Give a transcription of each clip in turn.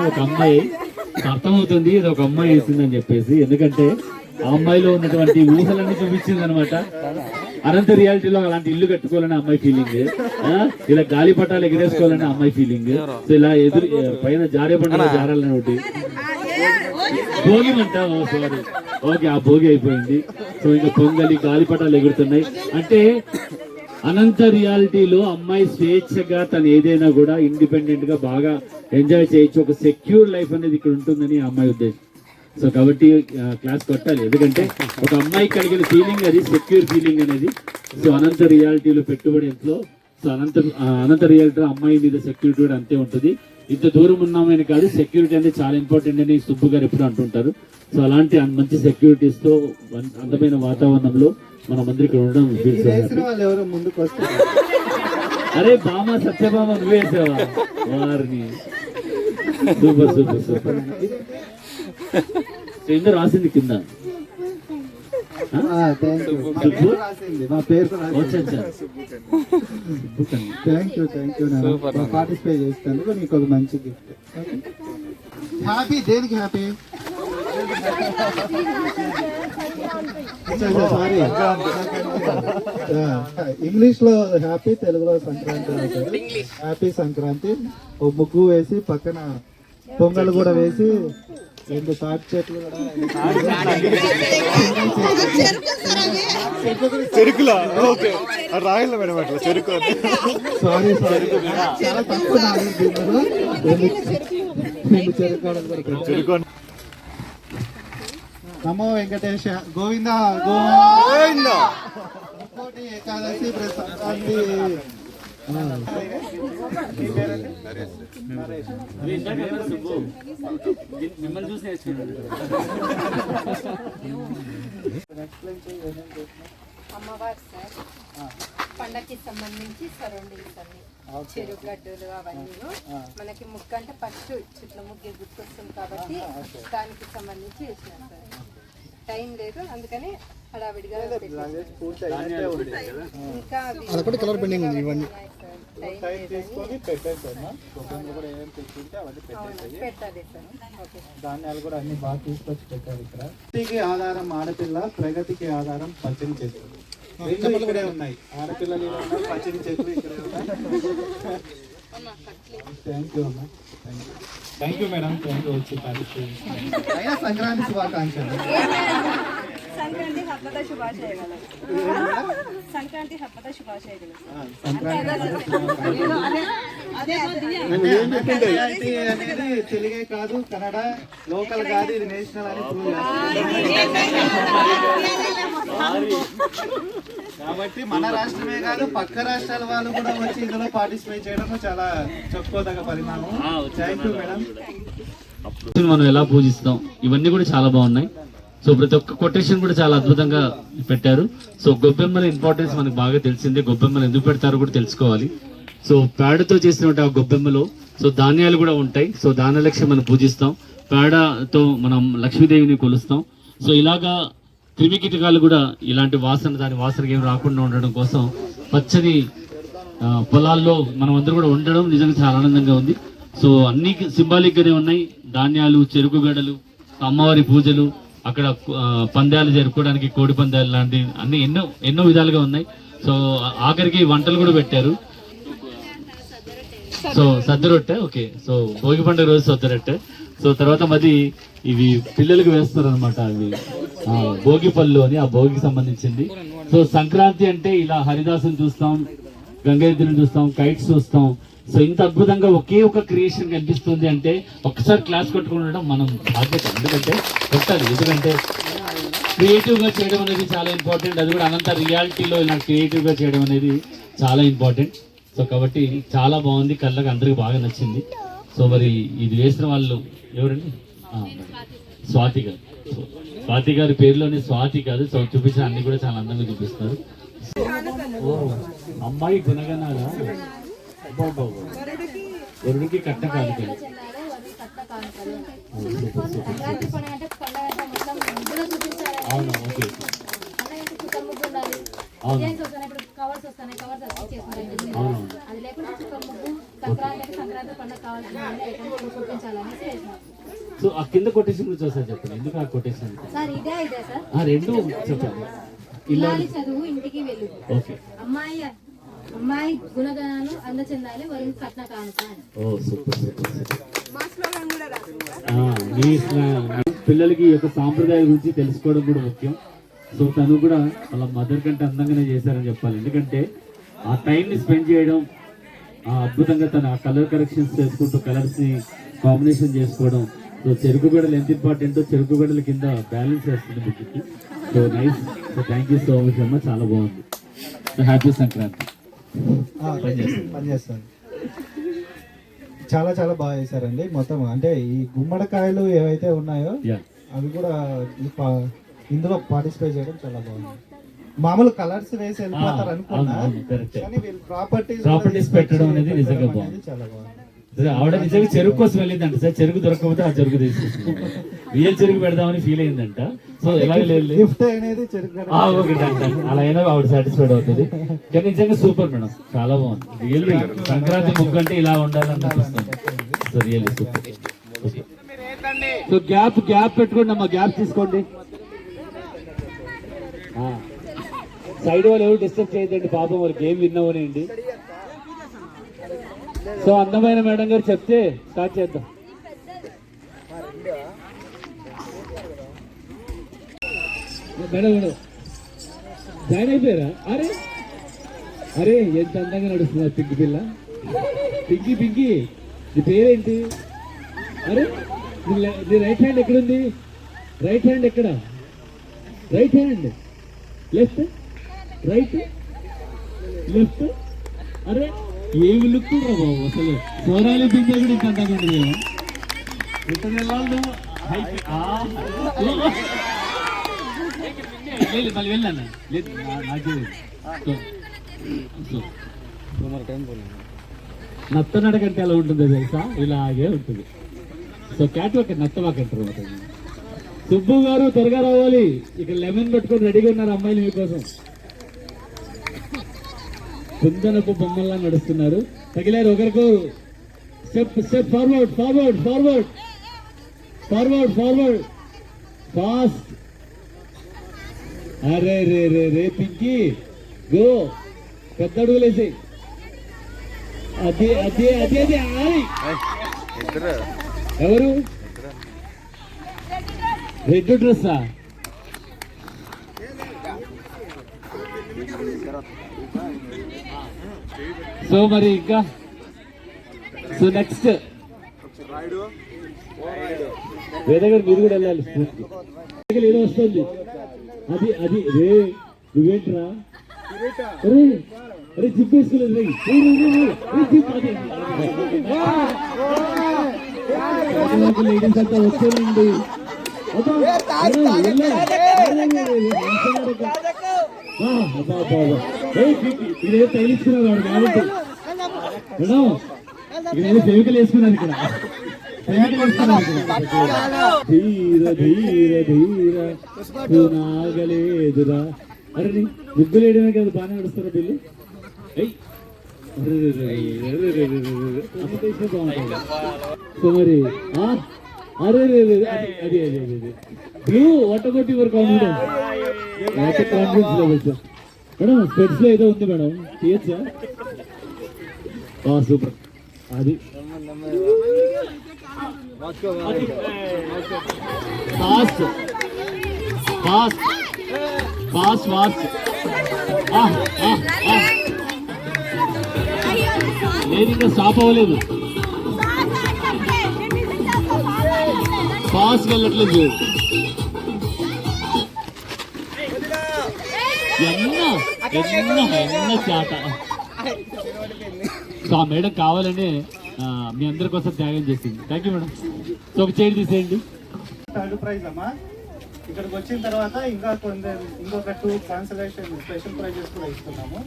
ఒక అమ్మాయి అర్థమవుతుంది ఇది ఒక అమ్మాయి వేసిందని చెప్పేసి. ఎందుకంటే ఆ అమ్మాయిలో ఉన్నటువంటి ఊహలన్నీ చూపించింది అనమాట అనంత రియాలిటీలో అలాంటి ఇల్లు కట్టుకోవాలని అమ్మాయి ఫీలింగ్ ఇలా గాలి పట్టాలు ఎగిరేసుకోవాలని అమ్మాయి ఫీలింగ్ సో ఇలా ఎదురు పైన జారే పండుగ జారాలని ఒకటి భోగి ఓ సారీ ఓకే ఆ భోగి అయిపోయింది. సో ఇంకా పొంగలి గాలిపటాలు ఎగురుతున్నాయి. అంటే అనంత రియాలిటీలో అమ్మాయి స్వేచ్ఛగా తను ఏదైనా కూడా ఇండిపెండెంట్గా బాగా ఎంజాయ్ చేయొచ్చు. ఒక సెక్యూర్ లైఫ్ అనేది ఇక్కడ ఉంటుందని ఆ అమ్మాయి ఉద్దేశం. సో కాబట్టి క్లాస్ కొట్టాలి. ఎందుకంటే ఒక అమ్మాయి కలిగిన ఫీలింగ్ అది సెక్యూర్ ఫీలింగ్ అనేది. సో అనంత రియాలిటీలో పెట్టుబడి ఎంతో. సో అనంత అనంత రియాలిటీ అమ్మాయి మీద సెక్యూరిటీ కూడా అంతే ఉంటుంది. ఇంత దూరం ఉన్నామని కాదు సెక్యూరిటీ అనేది చాలా ఇంపార్టెంట్ అని సుబ్బు గారు ఎప్పుడు అంటుంటారు. సో అలాంటి మంచి సెక్యూరిటీస్తో అన్- అందమైన వాతావరణంలో మనం అందరూ ఇక్కడ ఉండడం అరే బామ సత్యభామ నువ్వే వేసావా? వారిని. Super super super. కింద రాసింది కింద. థ్యాంక్ యూ సుబ్బు రాసింది మా పేరు వచ్చా thank you thank you participate చేసినందుకు నీకు ఒక మంచి గిఫ్ట్ హ్యాపీ దేనికి హ్యాపీ సారీ ఇంగ్లీష్లో హ్యాపీ తెలుగులో సంక్రాంతి హ్యాపీ సంక్రాంతి. ఓ ముగ్గు వేసి పక్కన పొంగల్ కూడా వేసి రెండు తాటి చెట్లు చెరుకులా? ఓకే. రాయల మేడం అట్లా చెరుకు సారీ సారీ. చాలా తక్కువ. చెరుకు నమో వెంకటేశ గోవింద గోవింద. ఏకాదశి ఆ. మిమ్మల్ని చూసి నేర్చుకున్నాను అమ్మవారు సార్ పండగకి సంబంధించి సరౌండింగ్స్ అన్ని. చెరుకు గడ్డలు అవన్నీ మనకి ముగ్గు అంటే ఫస్ట్ చుట్ల ముగ్గు గుర్తొస్తుంది కాబట్టి దానికి సంబంధించి వేసినాం సార్. టైం లేదు అందుకని హడావిడిగా. ఇంకా తీసుకొని పెట్టేసాను కూడా ఏమేమి అవన్నీ పెట్టేసాయి ధాన్యాలు కూడా అన్ని బాగా తీసుకొచ్చి పెట్టారు ఇక్కడ ప్రగతికి ఆధారం ఆడపిల్ల ప్రగతికి ఆధారం పచ్చని చెట్లు రెండు ఇక్కడే ఉన్నాయి ఆడపిల్లలు పచ్చని చెట్లు ఇక్కడే ఉన్నాయి థ్యాంక్ యూ అమ్మా thank you madam thank you వచ్చి పార్టిసిపేట్ అయినా సంక్రాంతి శుభాకాంక్షలు తెలుగే కాదు కన్నడ లోకల్ కాదు ఇది నేషనల్ అని కాబట్టి మన రాష్ట్రమే కాదు పక్క రాష్ట్రాల వాళ్ళు కూడా వచ్చి ఇందులో పార్టిసిపేట్ చేయడం చాలా చెప్పుకోదగ్గ పరిణామం థ్యాంక్ యూ మేడం. మనం ఎలా పూజిస్తాం? ఇవన్నీ కూడా చాలా బాగున్నాయి. సో ప్రతి ఒక్క కొటేషన్ కూడా చాలా అద్భుతంగా పెట్టారు. సో గొబ్బెమ్మల ఇంపార్టెన్స్ మనకు బాగా తెలిసిందే. గొబ్బెమ్మలు ఎందుకు పెడతారో కూడా తెలుసుకోవాలి. సో పేడతో చేసినటువంటి ఆ గొబ్బెమ్మలో సో ధాన్యాలు కూడా ఉంటాయి. సో దానలక్ష్మి మనం పూజిస్తాం. పేడతో మనం లక్ష్మీదేవిని కొలుస్తాం. సో ఇలాగా క్రిమి కీటకాలు కూడా ఇలాంటి వాసన దాని వాసనకి ఏం రాకుండా ఉండడం కోసం పచ్చని పొలాల్లో మనం అందరూ కూడా ఉండడం నిజంగా చాలా ఆనందంగా ఉంది. సో అన్ని సింబాలిక్గానే ఉన్నాయి. ధాన్యాలు చెరుకు గడలు అమ్మవారి పూజలు అక్కడ పందాలు జరుపుకోవడానికి కోడి పందాలు లాంటి అన్ని ఎన్నో ఎన్నో విధాలుగా ఉన్నాయి. సో ఆఖరికి వంటలు కూడా పెట్టారు. సో సద్దరొట్టె ఓకే. సో భోగి పండుగ రోజు సద్ద రొట్టె. సో తర్వాత మరి ఇవి పిల్లలకు వేస్తారు అనమాట అవి భోగి పళ్ళు అని ఆ భోగికి సంబంధించింది. సో సంక్రాంతి అంటే ఇలా హరిదాసుని చూస్తాం. గంగైద్రిని చూస్తాం కైట్స్ చూస్తాం. సో ఇంత అద్భుతంగా ఒకే ఒక క్రియేషన్ కనిపిస్తుంది అంటే ఒక్కసారి క్లాస్ కొట్టుకుని ఉండడం మనం బాధ్యత. ఎందుకంటే కొట్టాలి. ఎందుకంటే క్రియేటివ్గా చేయడం అనేది చాలా ఇంపార్టెంట్ అది కూడా అనంత రియాలిటీలో ఇలా క్రియేటివ్గా చేయడం అనేది చాలా ఇంపార్టెంట్ సో కాబట్టి చాలా బాగుంది. కళ్ళకి అందరికి బాగా నచ్చింది. సో మరి ఇది వేసిన వాళ్ళు ఎవరండి? స్వాతి గారు. సో, స్వాతి గారి పేరులోనే స్వాతి కాదు. సో చూపించిన అన్ని కూడా చాలా అందంగా చూపిస్తారు అమ్మాయి గుణగణాల? వరుడికి కట్ట కాదు సంక్రాంతి సంక్రాంతి సో ఆ కింద కొటేషన్ గురించి ఒకసారి చెప్పండి. ఎందుకు ఆ కొటేషన్ రెండు చెప్పండి. ఇల్లాలి చదువు ఇంటికి వెలుగు ఓకే. అమ్మాయి అమ్మాయి గుణగణాలు అందచెందాలి వరుణ్ కట్న కానుక అని. ఓ సూపర్ సూపర్ సూపర్. ఆ, మీ పిల్లలకి యొక్క సాంప్రదాయం గురించి తెలుసుకోవడం కూడా ముఖ్యం. సో తను కూడా వాళ్ళ మదర్ కంటే అందంగానే చేశారని చెప్పాలి. ఎందుకంటే ఆ టైం ని స్పెండ్ చేయడం ఆ అద్భుతంగా తను ఆ కలర్ కరెక్షన్స్ చేసుకుంటూ కలర్స్ని కాంబినేషన్ చేసుకోవడం సో చెరుకు గడలు ఎంత ఇంపార్టెంటో చెరుకు గడల కింద బ్యాలెన్స్ చేస్తుంది బుక్కి so nice so thank you so much అమ్మ చాలా బాగుంది. హ్యాపీ సంక్రాంతి పనిచేస్తాను చాలా చాలా బాగా చేశారండి. మొత్తం అంటే ఈ గుమ్మడికాయలు ఏవైతే ఉన్నాయో అవి కూడా ఇందులో పార్టిసిపేట్ చేయడం చాలా బాగుంది. మామూలు కలర్స్ వేసి వెళ్ళిపోతారు అనుకున్నా. కానీ వీళ్ళు ప్రాపర్టీస్ పెట్టడం అనేది నిజంగా బాగుంది. చాలా బాగుంది. ఆవిడ నిజంగా చెరుకు కోసం వెళ్ళిందంట. సార్ చెరుకు దొరకకపోతే ఆ చెరుకు తీసుకొచ్చింది రియల్ చెరుకు పెడదామని ఫీల్ అయిందంట. సో ఎలాగ లేదు గిఫ్ట్ అనేది. అలా అయినా ఆవిడ సాటిస్ఫైడ్ అవుతుంది. కానీ నిజంగా సూపర్ మేడం. చాలా బాగుంది. రియల్లీ సంక్రాంతి ముగ్గు అంటే ఇలా ఉండాలని అనిపిస్తుంది. So really super so gap gap పెట్టుకోండి అమ్మా. గ్యాప్ తీసుకోండి. సైడ్ వాళ్ళు ఎవరు డిస్టర్బ్ చేయొద్దండి. పాపం వాళ్ళు గేమ్ విన్ అవ్వనండి సో అందమైన మేడం గారు చెప్తే స్టార్ట్ చేద్దాం. Madam madam. జాయిన్ అయిపోయారా? అరే. అరే ఎంత అందంగా నడుస్తున్నారు పింకి పిల్ల. పింకి పింకి. నీ పేరేంటి? అరే నీ రైట్ హ్యాండ్ ఎక్కడుంది? రైట్ హ్యాండ్ ఎక్కడ? Right hand. Left? Right? Left? అరే ఏమి లుక్ బాబు అసలు. సోనాలి పిండి కూడా ఇంత అందంగా ఉంటుంది ఇంత నెలలో హైట్ ఆ, లేదు మళ్ళీ వెళ్ళాను లేదు నా- నాకే సో, సో. నత్త నడకంటే ఎలా ఉంటుంది తెలుసా? ఇలాగే ఉంటుంది. సో క్యాట్ వాక్ నత్త వాక్ అంటారు. సుబ్బు గారు త్వరగా రావాలి. ఇక్కడ లెమన్ పట్టుకొని రెడీగా ఉన్నారు అమ్మాయిలు మీకోసం. కుందనపు బొమ్మల్లా నడుస్తున్నారు. తగిలారు ఒకరికొరు. Step step forward forward forward. Forward forward. Fast. అరే రే రే రే పింకీ గో. పెద్ద అడుగులేసి అదే అదే అదే అదే. ఎవరు? రెడ్ డ్రెస్సా? సో మరి ఇంకా? సో నెక్స్ట్ వేదగారు మీరు కూడా వెళ్ళాలి. ఏదో వస్తుంది. అది అది రే నువ్వేంట్రా? అరే అరే లేడీస్ అంతా వచ్చేనండి ఇదే కాబట్టి. మేడం వేసుకున్నాను ఇక్కడ. ధీర ధీర ధీర నువ్వు నాగలేదురా అరే ముగ్గులు వేయడమే కదా బాగా నడుస్తారా బిల్లు సో మరి అరే అదే అదే అదే blue వట్టగొట్టి your confidence confidence level sir madam స్పెట్స్లో ఏదో ఉంది మేడం తీయచ్చా సూపర్ అది పాస్ పాస్ పాస్ వాస్ లేదు ఇంకా స్టాప్ అవ్వలేదు పాస్ వెళ్ళట్లేదు ఎన్న ఎన్న ఎన్న చేత సో ఆ మేడం కావాలని మీ అందరి కోసం త్యాగం చేసింది. థ్యాంక్ యూ మేడం సో ఒక చైర్ తీసేయండి. థర్డ్ ప్రైజ్ అమ్మా. ఇక్కడికి వచ్చిన తర్వాత ఇంకా కొంత ఇంకొక టూ కాన్సలేషన్ స్పెషల్ ప్రైజెస్ కూడా ఇస్తున్నాము.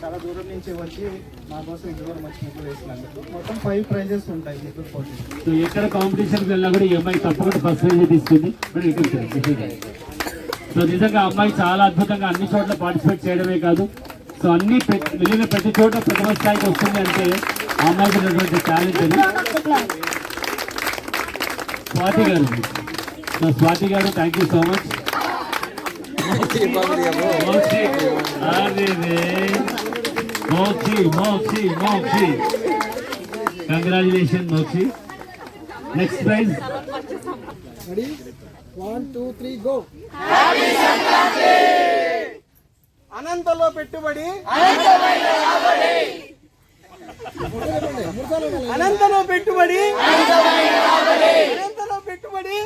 చాలా దూరం నుంచి వచ్చి మా కోసం ఇంటి కూడా మంచి ముగ్గులు వేసినందుకు. మొత్తం ఫైవ్ ప్రైజెస్ ఉంటాయి ముగ్గురు పోటీ సో ఎక్కడ కాంపిటీషన్కి వెళ్ళినా కూడా ఈ అమ్మాయి తప్పకుండా ఫస్ట్ ప్రైజ్ తీసుకుంది. ఇక్కడ. సో నిజంగా అమ్మాయి చాలా అద్భుతంగా అన్ని చోట్ల పార్టిసిపేట్ చేయడమే కాదు. సో అన్ని వెళ్ళిన ప్రతి చోట ప్రథమ స్థాయికి వస్తుంది అంటే ఆ అమ్మాయికి ఉన్నటువంటి టాలెంట్ అది స్వాతి గారు. సో స్వాతి గారు thank you so much Mokshi Mokshi Mokshi Mokshi congratulation Mokshi. Next prize one two three go అనంతలో పెట్టుబడి. అనంతలో పెట్టుబడి. అనంతలో పెట్టుబడి.